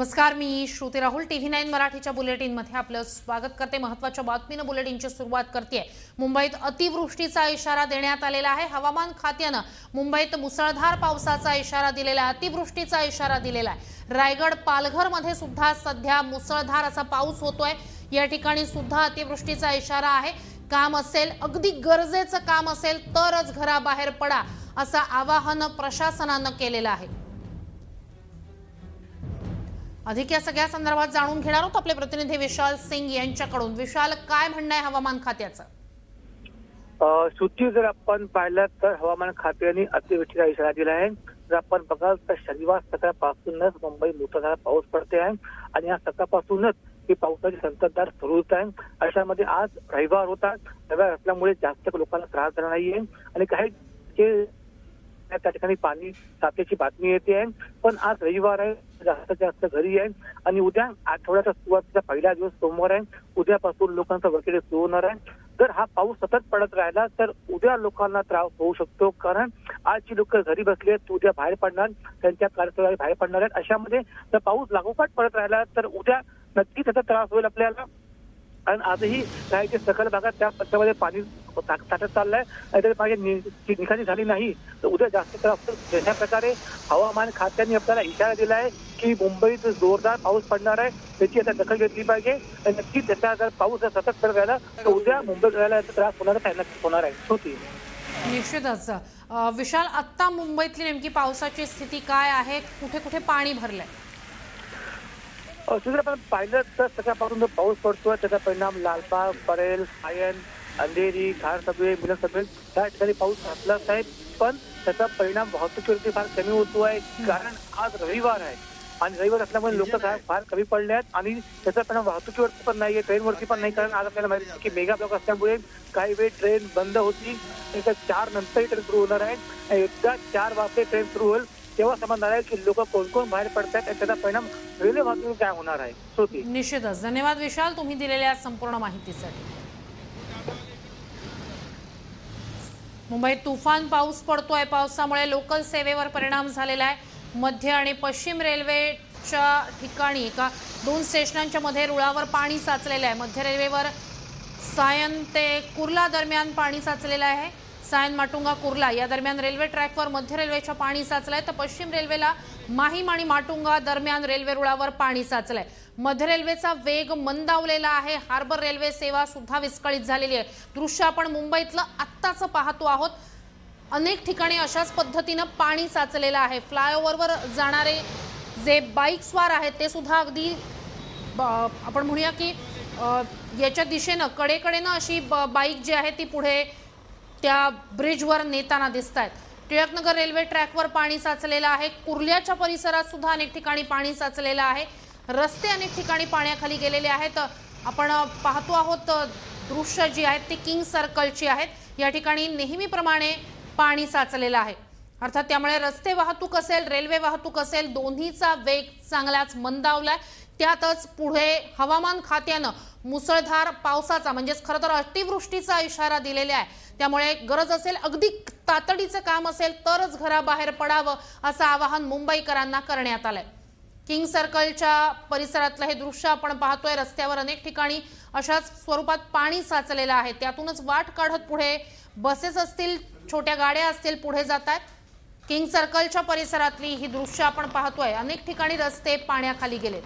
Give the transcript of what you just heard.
नमस्कार मी Shruti Rahul. TV nine मराठीच्या बुलेटिनमध्ये आपलं स्वागत करते. महत्त्वाच्या बातमीनं बुलेटिनची सुरुवात करते मुंबईत अतिवृष्टीचा इशारा देण्यात आलेला आहे. हवामान खात्यानं मुंबईत मुसळधार पावसाचा इशारा दिलेला आहे. अतिवृष्टीचा इशारा दिलेला आहे. रायगड पालघरमध्ये सुद्धा सध्या मुसळधार असा पाऊस होतोय. या ठिकाणी सुद्धा अतिवृष्टीचा इशारा आहे. काम असेल अगदी गरजेचं काम असेल तरच घराबाहेर पडा असं आवाहन प्रशासनानं केलेलं आहे. अधिक या सगळ्या संदर्भात जाणून घेणार आहोत आपले प्रतिनिधी विशाल सिंग यांच्याकडून. विशाल काय म्हणणं आहे हवामान खात्याचं? अ, सुट्टी जर आपण पाहिलं तर हवामान खात्याने अतिवृष्टीचा इशारा दिला आहे. जर आपण बघाल तर शनिवार सकाळपासूनच मुंबई मोठा पाऊस पडते आहे. आणि या सकाळपासूनच ही पावसाची संततधार सुरू होत आहे. अशामध्ये आज रविवार होता. रविवार असल्यामुळे जास्त लोकांना त्रास झाला नाहीये. आणि काही जे त्या ठिकाणी पाणी साचल्याची बातमी येते आहे. पण आज रविवार आहे जास्तीत जास्त घरी आहे. आणि उद्या आठवड्याचा सुरुवातीचा पहिला दिवस सोमवार आहे. उद्यापासून लोकांचा वगैरे सुरू होणार आहे. जर हा पाऊस सतत पडत राहिला तर उद्या लोकांना त्रास होऊ शकतो. कारण आज जी लोक घरी बसली आहेत उद्या बाहेर पडणार त्यांच्या कार्यक्रमाला बाहेर पडणार आहेत. अशामध्ये जर पाऊस लागोपाठ पडत राहिला तर उद्या नक्की त्याचा त्रास होईल आपल्याला. कारण आजही काय की सखल भागात त्या पट्ट्यामध्ये पाणी ताटत साठत चाललंय. आणि पाणी नि- निकासी झाली नाही तर उद्या जास्त त्रास अशा प्रकारे हवामान खात्याने आपल्याला इशारा दिला आहे की मुंबईत जोरदार पाऊस पडणार आहे. त्याची आता दखल घेतली पाहिजे. आणि नक्कीच त्याचा जर पाऊस जर सतत पडत राहिला तर उद्या मुंबईत राहायला त्रास होणार आहे नक्की होणार आहे. होती निश्चितच. विशाल आत्ता मुंबईतली नेमकी पावसाची स्थिती काय आहे? कुठे कुठे पाणी भरलंय? जर आपण पाहिलं तर सकाळपासून जो पाऊस पडतोय त्याचा परिणाम लालबाग परेल सायन अंधेरी खार सभे मिलन सभे त्या ठिकाणी पाऊस घातलाच आहे पण त्याचा परिणाम वाहतुकीवरती फार कमी होतोय कारण आज रविवार आहे. आणि रविवार असल्यामुळे लोक फार कमी पडले आहेत. आणि त्याचा परिणाम वाहतुकीवरती पण नाहीये ट्रेनवरती पण नाही. कारण आज आपल्याला माहिती आहे की मेगा ब्लॉक असल्यामुळे काही वेळ ट्रेन बंद होती. त्याच्या चार नंतरही ट्रेन सुरू होणार आहे एकदा चार वाजता ट्रेन सुरू होईल. तेव्हा समजणार आहे की लोक कोण कोण बाहेर पडतात आणि त्याचा परिणाम रेल्वे वाहतूक काय होणार आहे. श्रुती. निश्चितच. धन्यवाद विशाल तुम्ही दिलेल्या संपूर्ण माहितीसाठी. मुंबईत तुफान पाऊस पडतोय. पावसामुळे लोकल सेवेवर परिणाम झालेला आहे. मध्य आणि पश्चिम रेल्वेच्या ठिकाणी एका दोन स्टेशनांच्या मध्ये रुळावर पाणी साचलेलं आहे. मध्य रेल्वेवर सायन ते कुर्ला दरम्यान पाणी साचलेलं आहे. सायन माटुंगा कुर्ला. या दरम्यान रेल्वे ट्रॅकवर मध्य रेल्वेच्या पाणी साचलंय. तर पश्चिम रेल्वेला माहीम आणि माटुंगा दरम्यान रेल्वे रुळावर पाणी साचलंय. मध्य रेल्वेचा वेग मंदावलेला आहे. हार्बर रेल्वे सेवा सुद्धा विस्कळीत झालेली आहे. दृश्य आपण मुंबईतलं आत्ताचं पाहतो आहोत. अनेक ठिकाणी अशाच पद्धतीनं पाणी साचलेलं आहे. फ्लायओव्हरवर जाणारे जे बाईक स्वार आहेत ते सुद्धा अगदी ब- आपण म्हणूया की याच्या दिशेनं कडेकडेनं अशी ब- बाईक जी आहे ती पुढे त्या ब्रिजवर नेताना दिसत आहेत टिळकनगर रेल्वे ट्रॅकवर पाणी साचलेलं आहे. कुर्ल्याच्या परिसरात सुद्धा अनेक ठिकाणी पाणी साचलेलं आहे. रस्ते अनेक ठिकाणी पाण्याखाली गेलेले आहेत. आपण पाहतो आहोत दृश्य जी आहेत ती किंग सर्कलची आहेत. या ठिकाणी नेहमीप्रमाणे पाणी साचलेलं आहे. अर्थात त्यामुळे रस्ते वाहतूक असेल रेल्वे वाहतूक असेल दोन्हीचा वेग चांगलाच मंदावलाय. त्यातच पुढे हवामान खात्यानं मुसळधार पावसाचा म्हणजेच खरं तर अतिवृष्टीचा इशारा दिलेला आहे. त्यामुळे गरज असेल अगदी तातडीचं काम असेल तरच घराबाहेर पडावं असं आवाहन मुंबईकरांना करण्यात आलंय. किंग सर्कलच्या परिसरातलं हे दृश्य आपण पाहतोय रस्त्यावर अनेक ठिकाणी अशाच स्वरूपात पाणी साचलेलं आहे. त्यातूनच वाट काढत पुढे बसेस असतील छोट्या गाड्या असतील पुढे जात आहेत. किंग सर्कलच्या परिसरातली ही दृश्य आपण पाहतोय. अनेक ठिकाणी रस्ते पाण्याखाली गेलेत.